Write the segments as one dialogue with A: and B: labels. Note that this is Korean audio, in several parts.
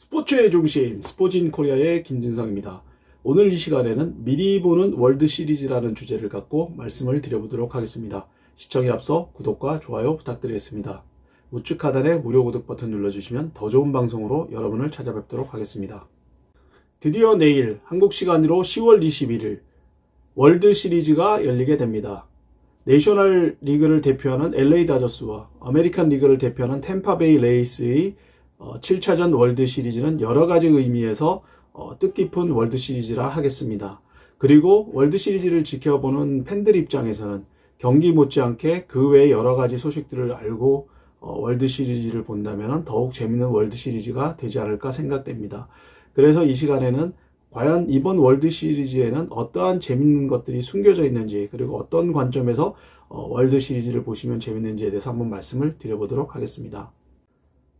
A: 스포츠의 중심 스포진 코리아의 김진성입니다. 오늘 이 시간에는 미리 보는 월드 시리즈라는 주제를 갖고 말씀을 드려보도록 하겠습니다. 시청에 앞서 구독과 좋아요 부탁드리겠습니다. 우측 하단에 무료 구독 버튼 눌러주시면 더 좋은 방송으로 여러분을 찾아뵙도록 하겠습니다. 드디어 내일 한국 시간으로 10월 21일 월드 시리즈가 열리게 됩니다. 내셔널 리그를 대표하는 LA 다저스와 아메리칸 리그를 대표하는 템파베이 레이스의 7차전 월드 시리즈는 여러 가지 의미에서 어, 뜻깊은 월드 시리즈라 하겠습니다. 그리고 월드 시리즈를 지켜보는 팬들 입장에서는 경기 못지않게 그 외의 여러 가지 소식들을 알고 어, 월드 시리즈를 본다면 더욱 재밌는 월드 시리즈가 되지 않을까 생각됩니다. 그래서 이 시간에는 과연 이번 월드 시리즈에는 어떠한 재밌는 것들이 숨겨져 있는지 그리고 어떤 관점에서 어, 월드 시리즈를 보시면 재밌는지에 대해서 한번 말씀을 드려보도록 하겠습니다.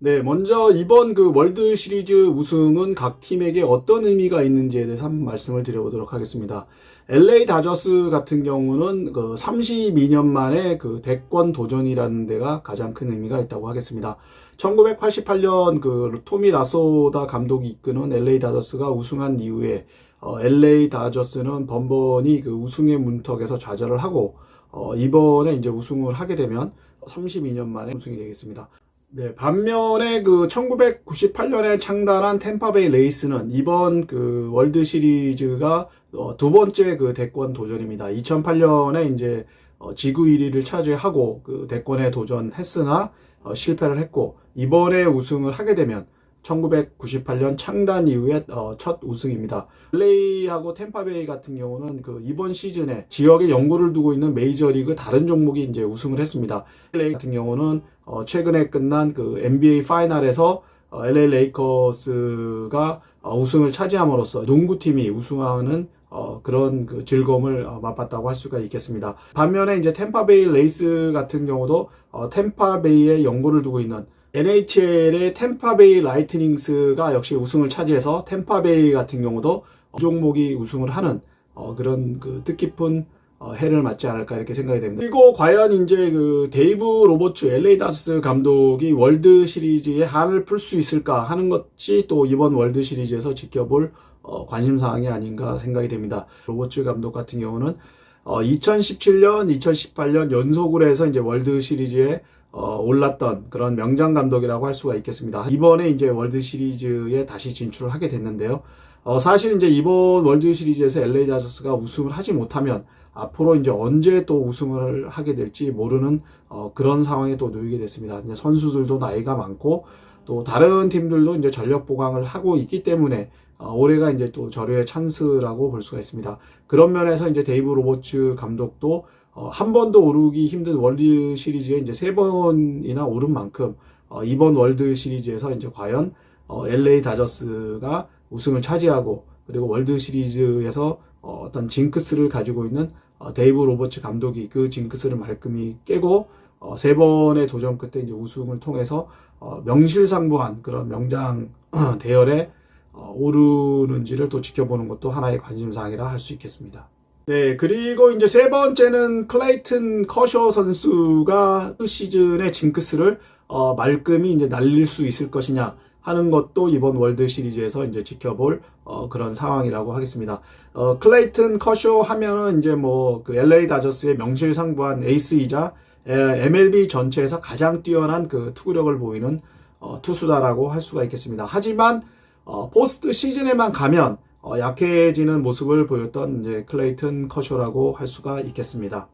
A: 네, 먼저 이번 그 월드 시리즈 우승은 각 팀에게 어떤 의미가 있는지에 대해서 한번 말씀을 드려보도록 하겠습니다. LA 다저스 같은 경우는 그 32년 만에 그 대권 도전이라는 데가 가장 큰 의미가 있다고 하겠습니다. 1988년 그 토미 라소다 감독이 이끄는 LA 다저스가 우승한 이후에 어, LA 다저스는 번번이 그 우승의 문턱에서 좌절을 하고 어, 이번에 이제 우승을 하게 되면 32년 만에 우승이 되겠습니다. 네, 반면에 그 1998년에 창단한 템파베이 레이스는 이번 그 월드 시리즈가 어, 두 번째 그 대권 도전입니다. 2008년에 이제 어, 지구 1위를 차지하고 그 대권에 도전했으나 어, 실패를 했고 이번에 우승을 하게 되면 1998년 창단 이후에 어, 첫 우승입니다. LA하고 템파베이 같은 경우는 그 이번 시즌에 지역에 연고를 두고 있는 메이저리그 다른 종목이 이제 우승을 했습니다. LA 같은 경우는 어, 최근에 끝난 그 NBA 파이널에서 어, LA 레이커스가 어, 우승을 차지함으로써 농구팀이 우승하는 어, 그런 그 즐거움을 어, 맛봤다고 할 수가 있겠습니다. 반면에 이제 템파베이 레이스 같은 경우도 어, 템파베이에 연고를 두고 있는 NHL의 템파베이 라이트닝스가 역시 우승을 차지해서 템파베이 같은 경우도 이 종목이 우승을 하는 어, 그런 그 뜻깊은 어, 해를 맞지 않을까 이렇게 생각이 됩니다. 그리고 과연 이제 그 데이브 로버츠 LA 다스 감독이 월드 시리즈에 한을 풀 수 있을까 하는 것이 또 이번 월드 시리즈에서 지켜볼 어, 관심 사항이 아닌가 생각이 됩니다. 로버츠 감독 같은 경우는 어, 2017년, 2018년 연속으로 해서 이제 월드 시리즈에 어, 올랐던 그런 명장 감독이라고 할 수가 있겠습니다. 이번에 이제 월드 시리즈에 다시 진출을 하게 됐는데요. 어, 사실 이제 이번 월드 시리즈에서 LA 다저스가 우승을 하지 못하면 앞으로 이제 언제 또 우승을 하게 될지 모르는 어, 그런 상황에 또 놓이게 됐습니다. 이제 선수들도 나이가 많고 또 다른 팀들도 이제 전력 보강을 하고 있기 때문에 어, 올해가 이제 또 절호의 찬스라고 볼 수가 있습니다. 그런 면에서 이제 데이브 로버츠 감독도 어, 한 번도 오르기 힘든 월드 시리즈에 이제 세 번이나 오른 만큼 어, 이번 월드 시리즈에서 이제 과연 어, LA 다저스가 우승을 차지하고 그리고 월드 시리즈에서 어, 어떤 징크스를 가지고 있는 어, 데이브 로버츠 감독이 그 징크스를 말끔히 깨고 어, 세 번의 도전 끝에 이제 우승을 통해서 어, 명실상부한 그런 명장 대열에 어, 오르는지를 또 지켜보는 것도 하나의 관심사항이라 할 수 있겠습니다. 네, 그리고 이제 세 번째는 클레이튼 커쇼 선수가 그 시즌의 징크스를 어, 말끔히 이제 날릴 수 있을 것이냐 하는 것도 이번 월드 시리즈에서 이제 지켜볼 어, 그런 상황이라고 하겠습니다. 어, 클레이튼 커쇼 하면은 이제 뭐 그 LA 다저스의 명실상부한 에이스이자 에, MLB 전체에서 가장 뛰어난 그 투구력을 보이는 어, 투수다라고 할 수가 있겠습니다. 하지만 어, 포스트 시즌에만 가면 어, 약해지는 모습을 보였던 이제 클레이튼 커쇼라고 할 수가 있겠습니다.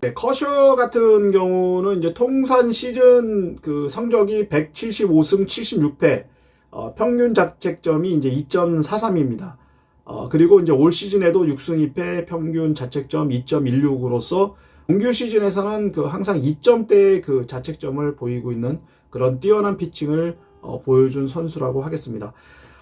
A: 네, 커쇼 같은 경우는 이제 통산 시즌 그 성적이 175승 76패, 어, 평균 자책점이 이제 2.43입니다. 어, 그리고 이제 올 시즌에도 6승 2패, 평균 자책점 2.16으로서 정규 시즌에서는 그 항상 2점대의 그 자책점을 보이고 있는 그런 뛰어난 피칭을 어, 보여준 선수라고 하겠습니다.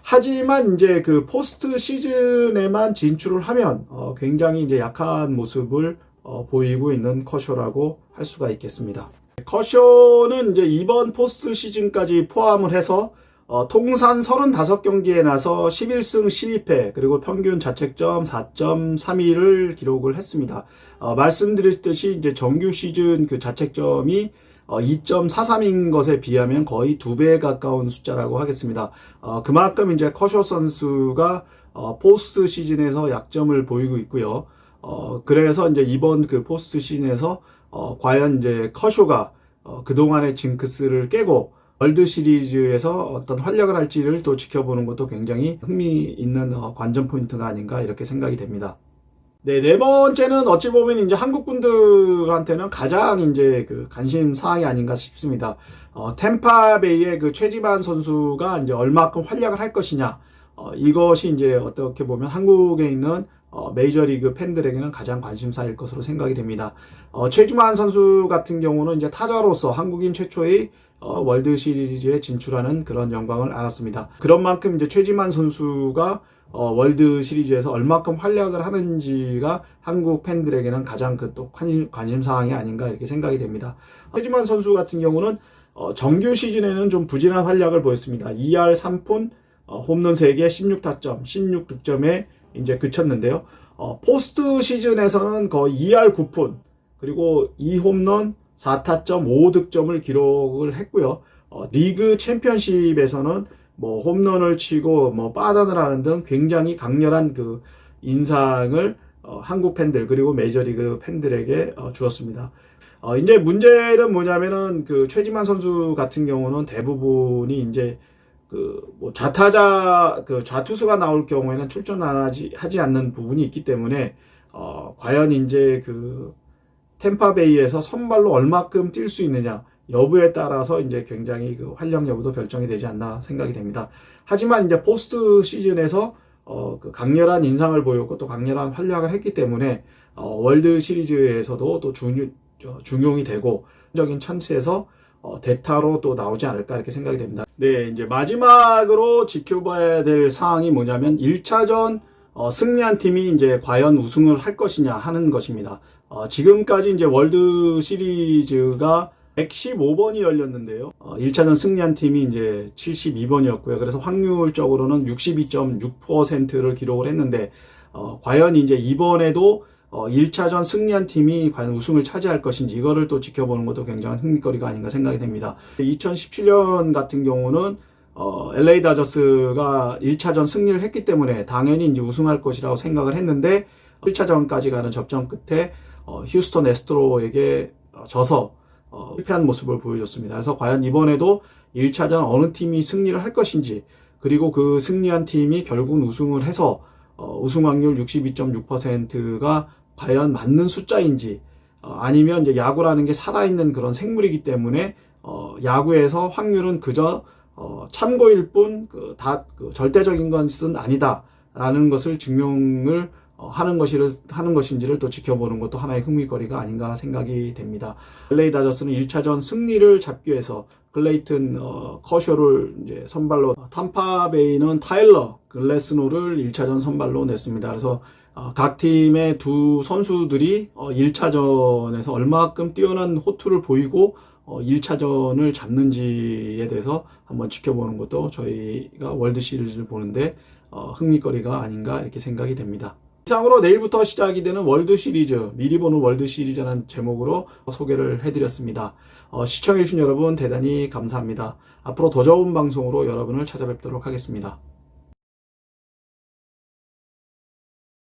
A: 하지만 이제 그 포스트 시즌에만 진출을 하면 어, 굉장히 이제 약한 모습을 어, 보이고 있는 커쇼라고 할 수가 있겠습니다. 커쇼는 이제 이번 포스트 시즌까지 포함을 해서 어, 통산 35경기에 나서 11승 12패 그리고 평균 자책점 4.32를 기록을 했습니다. 어, 말씀드렸듯이 이제 정규 시즌 그 자책점이 2.43인 것에 비하면 거의 두 배에 가까운 숫자라고 하겠습니다. 어, 그만큼 이제 커쇼 선수가 어, 포스트 시즌에서 약점을 보이고 있고요. 어, 그래서 이제 이번 그 포스트 시즌에서 어, 과연 이제 커쇼가 어, 그동안의 징크스를 깨고 월드 시리즈에서 어떤 활약을 할지를 또 지켜보는 것도 굉장히 흥미 있는 어, 관전 포인트가 아닌가 이렇게 생각이 됩니다. 네, 네 번째는 어찌 보면 이제 한국 분들한테는 가장 이제 그 관심 사항이 아닌가 싶습니다. 어, 템파베이의 그 최지만 선수가 이제 얼마큼 활약을 할 것이냐. 어, 이것이 이제 어떻게 보면 한국에 있는 어, 메이저리그 팬들에게는 가장 관심사일 것으로 생각이 됩니다. 어, 최주만 선수 같은 경우는 이제 타자로서 한국인 최초의 어, 월드 시리즈에 진출하는 그런 영광을 안았습니다. 그런 만큼 이제 최지만 선수가 어, 월드 시리즈에서 얼마큼 활약을 하는지가 한국 팬들에게는 가장 그또 관심 사항이 아닌가 이렇게 생각이 됩니다. 최지만 선수 같은 경우는 어, 정규 시즌에는 좀 부진한 활약을 보였습니다. 2할 3푼, 어, 홈런 3개, 16타점, 16득점에 이제 그쳤는데요. 어, 포스트 시즌에서는 거의 2할 9푼, 그리고 2홈런, 4타점, 5득점을 기록을 했고요. 어, 리그 챔피언십에서는 뭐 홈런을 치고 뭐 빠단을 하는 등 굉장히 강렬한 그 인상을 어, 한국 팬들 그리고 메이저리그 팬들에게 어, 주었습니다. 어, 이제 문제는 뭐냐면은 그 최지만 선수 같은 경우는 대부분이 이제 그 뭐 좌타자 그 좌투수가 나올 경우에는 출전 안 하지 하지 않는 부분이 있기 때문에 어 과연 이제 그 템파베이에서 선발로 얼마큼 뛸 수 있느냐 여부에 따라서 이제 굉장히 그 활력 여부도 결정이 되지 않나 생각이 됩니다. 하지만 이제 포스트 시즌에서 어, 그 강렬한 인상을 보였고 또 강렬한 활약을 했기 때문에 어, 월드 시리즈에서도 또 중요, 중용이 되고 적인 찬스에서 어, 대타로 또 나오지 않을까 이렇게 생각이 됩니다. 네, 이제 마지막으로 지켜봐야 될 사항이 뭐냐면 1차전 어, 승리한 팀이 이제 과연 우승을 할 것이냐 하는 것입니다. 어, 지금까지 이제 월드 시리즈가 115번이 열렸는데요. 어, 1차전 승리한 팀이 이제 72번이었고요. 그래서 확률적으로는 62.6%를 기록을 했는데, 어, 과연 이제 이번에도 어, 1차전 승리한 팀이 과연 우승을 차지할 것인지 이거를 또 지켜보는 것도 굉장한 흥미거리가 아닌가 생각이 됩니다. 2017년 같은 경우는 어, LA 다저스가 1차전 승리를 했기 때문에 당연히 이제 우승할 것이라고 생각을 했는데 1차전까지 가는 접전 끝에 어, 휴스턴 에스트로에게 어, 져서 어, 실패한 모습을 보여줬습니다. 그래서 과연 이번에도 1차전 어느 팀이 승리를 할 것인지 그리고 그 승리한 팀이 결국은 우승을 해서 어, 우승 확률 62.6%가 과연 맞는 숫자인지 어, 아니면 이제 야구라는 게 살아있는 그런 생물이기 때문에 어, 야구에서 확률은 그저 어, 참고일 뿐, 그, 다, 그 절대적인 것은 아니다라는 것을 증명을 어, 하는 것이를, 하는 것인지를 또 지켜보는 것도 하나의 흥미거리가 아닌가 생각이 됩니다. LA 다저스는 1차전 승리를 잡기 위해서 클레이튼, 어, 커쇼를 이제 선발로, 탐파베이는 타일러, 글래스노를 1차전 선발로 냈습니다. 그래서 어, 각 팀의 두 선수들이 어, 1차전에서 얼마큼 뛰어난 호투를 보이고 어, 1차전을 잡는지에 대해서 한번 지켜보는 것도 저희가 월드 시리즈를 보는데 어, 흥미거리가 아닌가 이렇게 생각이 됩니다. 이상으로 내일부터 시작이 되는 월드 시리즈, 미리 보는 월드 시리즈라는 제목으로 소개를 해드렸습니다. 어, 시청해주신 여러분 대단히 감사합니다. 앞으로 더 좋은 방송으로 여러분을 찾아뵙도록 하겠습니다.